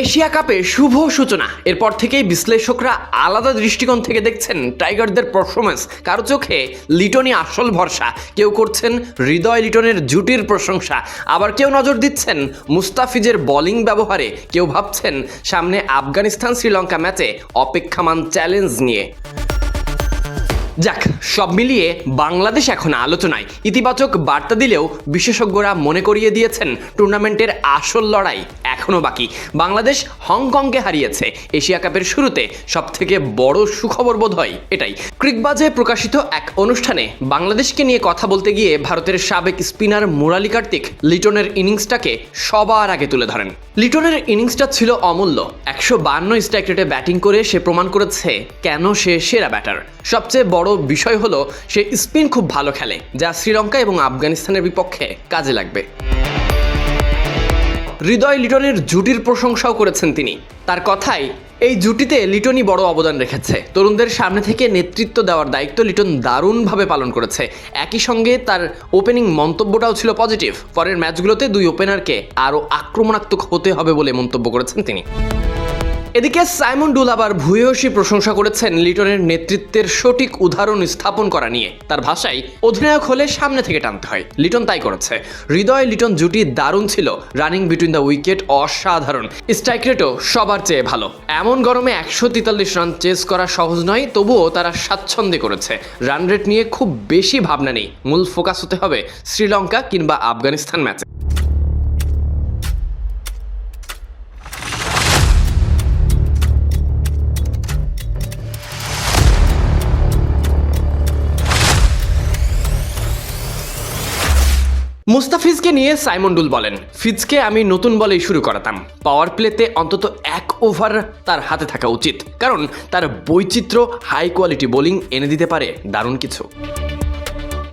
Asia কাপে শুভ সূচনা। এরপর থেকেই বিশ্লেষকরা আলাদা দৃষ্টিকোণ থেকে দেখছেন টাইগারদের পারফরমেন্স কারও চোখে লিটনই আসল ভরসা। কেউ করছেন হৃদয় লিটনের জুটির প্রশংসা। আবার কেউ নজর দিচ্ছেন মুস্তাফিজের বোলিং ব্যবহারে। কেউ ভাবছেন সামনে আফগানিস্তান শ্রীলঙ্কা ম্যাচে অপেক্ষামান চ্যালেঞ্জ নিয়ে। যাক, সব মিলিয়ে বাংলাদেশ এখন আলোচনায়। ইতিবাচক বার্তা দিলেও বিশেষজ্ঞরা মনে করিয়ে দিয়েছেন টুর্নামেন্টের আসল লড়াই। এখনও বাকি। বাংলাদেশ হংকংকে হারিয়েছে। এশিয়া কাপের শুরুতে সব থেকে বড় সুখবর বোধ হয় এটাই। ক্রিকবাজে প্রকাশিত এক অনুষ্ঠানে বাংলাদেশকে নিয়ে কথা বলতে গিয়ে ভারতের সাবেক স্পিনার মুরালি কার্তিক লিটনের ইনিংসটাকে সবার আগে তুলে ধরেন। লিটনের ইনিংসটা ছিল অমূল্য। একশো বান্ন স্ট্রাইক রেটে ব্যাটিং করে সে প্রমাণ করেছে কেন সে সেরা ব্যাটার। সবচেয়ে বড় বিষয় হলো, সে স্পিন খুব ভালো খেলে, যা শ্রীলঙ্কা এবং আফগানিস্তানের বিপক্ষে কাজে লাগবে। হৃদয় লিটনের জুটির প্রশংসাও করেছেন তিনি। তার কথাই এই জুটিতে লিটনই বড় অবদান রেখেছে। তরুণদের সামনে থেকে নেতৃত্ব দেওয়ার দায়িত্ব লিটন দারুণভাবে পালন করেছে। একই সঙ্গে তার ওপেনিং মন্তব্যটাও ছিল পজিটিভ পরের ম্যাচগুলোতে দুই ওপেনারকে আরও আক্রমণাত্মক হতে হবে বলে মন্তব্য করেছেন তিনি। এদিকে সাইমন ডুল আবার ভূয়সী প্রশংসা করেছেন লিটনের নেতৃত্বের সঠিক উদাহরণ স্থাপন করা নিয়ে। তার ভাষায়, অধিনায়ক হলে সামনে থেকে টানতে হয়। লিটন তাই করেছে। হৃদয় লিটন জুটি দারুণ ছিল। রানিং বিটুইন দ্য উইকেট অসাধারণ। স্ট্রাইক রেটও সবার চেয়ে ভালো। এমন গরমে একশো তেতাল্লিশ রান চেস করা সহজ নয়, তবুও তারা স্বাচ্ছন্দ্যে করেছে। রান রেট নিয়ে খুব বেশি ভাবনা নেই। মূল ফোকাস হতে হবে শ্রীলঙ্কা কিংবা আফগানিস্তান ম্যাচে মুস্তাফিজকে নিয়ে সাইমন্ডুল বলেন, ফিজকে আমি নতুন বলেই শুরু করাতাম। পাওয়ার প্লেতে অন্তত এক ওভার তার হাতে থাকা উচিত, কারণ তার বৈচিত্র্য, হাই কোয়ালিটি বোলিং এনে দিতে পারে দারুণ কিছু।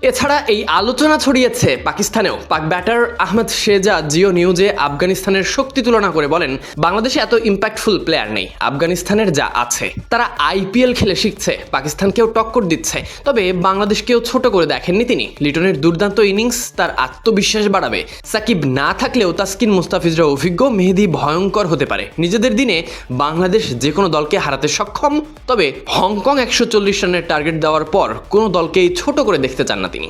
এছাড়া এই আলোচনা ছড়িয়েছে পাকিস্তানেও। পাক ব্যাটার আহমেদ শেজা জিও নিউজে আফগানিস্তানের শক্তি তুলনা করে বলেন, বাংলাদেশে এত ইম্প্যাক্টফুল প্লেয়ার নেই, আফগানিস্তানের যা আছে। তারা আইপিএল খেলে শিখছে, পাকিস্তানকেও টক্কর দিচ্ছে। তবে বাংলাদেশকেও ছোট করে দেখেননি তিনি। লিটনের দুর্দান্ত ইনিংস তার আত্মবিশ্বাস বাড়াবে। সাকিব না থাকলেও তাসকিন মুস্তাফিজরা অভিজ্ঞ, মেহেদি ভয়ঙ্কর হতে পারে। নিজেদের দিনে বাংলাদেশ যে কোনো দলকে হারাতে সক্ষম, তবে হংকং একশো চল্লিশ রানের টার্গেট দেওয়ার পর কোনো দলকেই ছোট করে দেখতে চান না তিনি।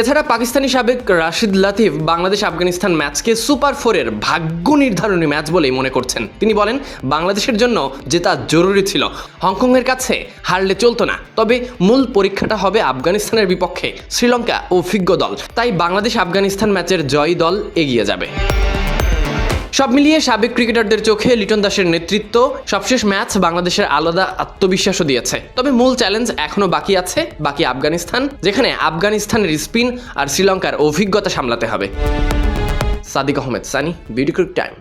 এছাড়া পাকিস্তানি সাবেক রাশিদ লাতিফ বাংলাদেশ আফগানিস্তান ম্যাচকে সুপার ফোরের ভাগ্য নির্ধারণী ম্যাচ বলেই মনে করছেন। তিনি বলেন, বাংলাদেশের জন্য জেতা জরুরি ছিল। হংকংয়ের কাছে হারলে চলতো না, তবে মূল পরীক্ষাটা হবে আফগানিস্তানের বিপক্ষে শ্রীলঙ্কা অভিজ্ঞ দল। তাই বাংলাদেশ আফগানিস্তান ম্যাচের জয়ী দল এগিয়ে যাবে। সব মিলিয়ে সাবেক ক্রিকেটারদের চোখে লিটন দাসের নেতৃত্ব। সবশেষ ম্যাচ বাংলাদেশের আলাদা আত্মবিশ্বাসও দিয়েছে। তবে মূল চ্যালেঞ্জ এখনও বাকি আছে, বাকি আফগানিস্তান, যেখানে আফগানিস্তানের স্পিন আর শ্রীলঙ্কার অভিজ্ঞতা সামলাতে হবে। Sadiq Ahmed, Sunny, beauty time.